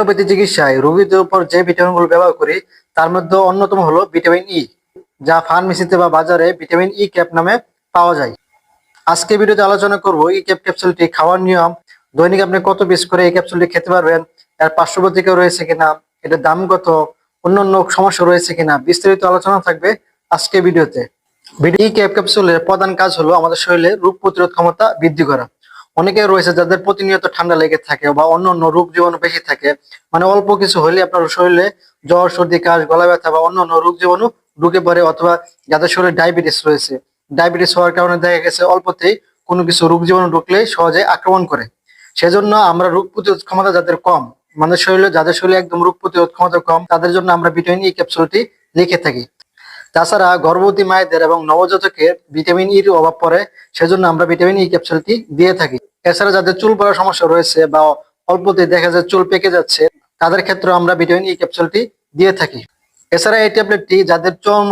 Allopathy চিকিৎসায় রোগীদের উপর যে ভিটামিনগুলো ব্যবহার করি, তার মধ্যে অন্যতম হলো ভিটামিন ই যা ফার্মেসিতে বা বাজারে ভিটামিন ই ক্যাপ নামে পাওয়া যায়। আজকে ভিডিওতে আলোচনা করব এই ক্যাপ ক্যাপসুলটি খাওয়ার নিয়ম। দৈনিক আপনি কত পিস করে এই ক্যাপসুলটি খেতে পারবেন, এর পার্শ্ব প্রতিক্রিয়া রয়েছে কিনা এটার দাম কত অন্যান্য সমস্যা রয়েছে কিনা, বিস্তারিত আলোচনা থাকবে আজকে ভিডিওতে। ভিডিও ক্যাপ ক্যাপসুলের প্রধান কাজ হলো আমাদের শরীরে রোগ প্রতিরোধ ক্ষমতা বৃদ্ধি করা। অনেকে রয়েছে যাদের প্রতিনিয়ত ঠান্ডা লেগে থাকে বা অন্য অন্য রোগ জীবাণু বেশি থাকে। মানে অল্প কিছু হলে আপনার শরীরে জ্বর, সর্দি, কাশ, গলা ব্যথা বা অন্য অন্য রোগ জীবাণু ঢুকে পড়ে অথবা যাদের শরীরে ডায়াবেটিস রয়েছে। ডায়াবেটিস হওয়ার কারণে দেখা গেছে অল্পতেই কোনো কিছু রোগ জীবাণু ঢুকলে সহজে আক্রমণ করে। সেজন্য আমরা রোগ প্রতিরোধ ক্ষমতা যাদের কম মানে শরীরে, যাদের শরীরে একদম রোগ প্রতিরোধ ক্ষমতা কম, তাদের জন্য আমরা ভিটামিন ই ক্যাপসুলটি লিখে থাকি। তাছাড়া গর্ভবতী মায়েদের এবং নবজাতকের ভিটামিন ইর অভাব পড়ে, সেজন্য আমরা ভিটামিন ই ক্যাপসুলটি দিয়ে থাকি। এছাড়া যাদের চুল পড়ার সমস্যা রয়েছে বা অল্পতে দেখা যায় চুল পেকে যাচ্ছে, তাদের ক্ষেত্রে আমরা ভিটামিন ই ক্যাপসুলটি দিয়ে থাকি। এছাড়া এই ট্যাবলেটটি যাদের চর্ম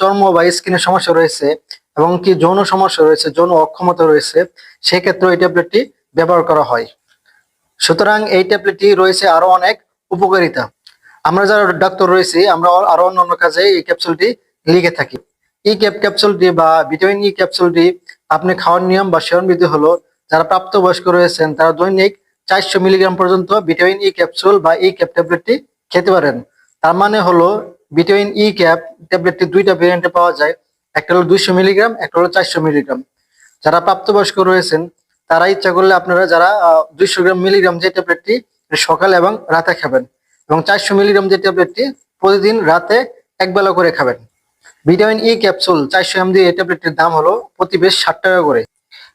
চর্ম বা স্কিনের সমস্যা রয়েছে এবং কি যৌন সমস্যা রয়েছে, যৌন অক্ষমতা রয়েছে সেক্ষেত্রে এই ট্যাবলেটটি ব্যবহার করা হয়। সুতরাং এই ট্যাবলেটটি রয়েছে আরও অনেক উপকারিতা। আমরা যারা ডাক্তার রয়েছি, আমরা আরও অন্যান্য কাজে এই ক্যাপসুলটি লিখে থাকি। এই ক্যাপ ক্যাপসুলটি বা ভিটামিন ই ক্যাপসুলটি আপনি খাওয়ার নিয়ম বা সেবন বিধি হলো যারা প্রাপ্তবয়স্ক রয়েছেন, তারা দৈনিক চারশো মিলিগ্রাম পর্যন্ত ভিটামিন ই ক্যাপসুল বা এই ক্যাপ ট্যাবলেটটি খেতে পারেন। তার মানে হলো ভিটামিন ই ক্যাপ ট্যাবলেটটি দুইটা ভেরিয়েন্টে পাওয়া যায়। একটা হলো দুইশো মিলিগ্রাম, একটা হলো চারশো মিলিগ্রাম। যারা প্রাপ্তবয়স্ক রয়েছেন, তারা ইচ্ছা করলে আপনারা যারা দুইশো গ্রাম মিলিগ্রাম যে ট্যাবলেটটি সকাল এবং রাতে খাবেন এবং চারশো মিলিগ্রাম যে ট্যাবলেটটি প্রতিদিন রাতে এক বেলা করে খাবেন। ভিটামিন ই ক্যাপসুল চারশো এমজি এই ট্যাবলেটটির দাম হলো প্রতি বেশ ষাট টাকা করে।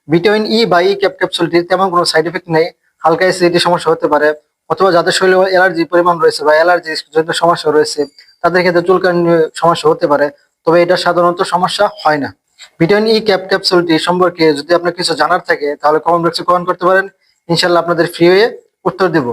ভিটামিন ই বা ই ক্যাপ ক্যাপসুলটির তেমন কোনো সাইড এফেক্ট নেই। হালকা অ্যাসিডিটি সমস্যা হতে পারে, অথবা যাদের শরীরে অ্যালার্জি পরিমাণ রয়েছে বা অ্যালার্জি জন্য সমস্যা রয়েছে, তাদের ক্ষেত্রে চুলকানি সমস্যা হতে পারে, তবে এটা সাধারণত সমস্যা হয় না। ভিটামিন ই ক্যাপ ক্যাপসুলটি সম্পর্কে যদি আপনার কিছু জানার থাকে, তাহলে কমেন্ট বক্সে কমেন্ট করতে পারেন। ইনশাল্লাহ আপনাদের ফ্রি হয়ে উত্তর দেবো।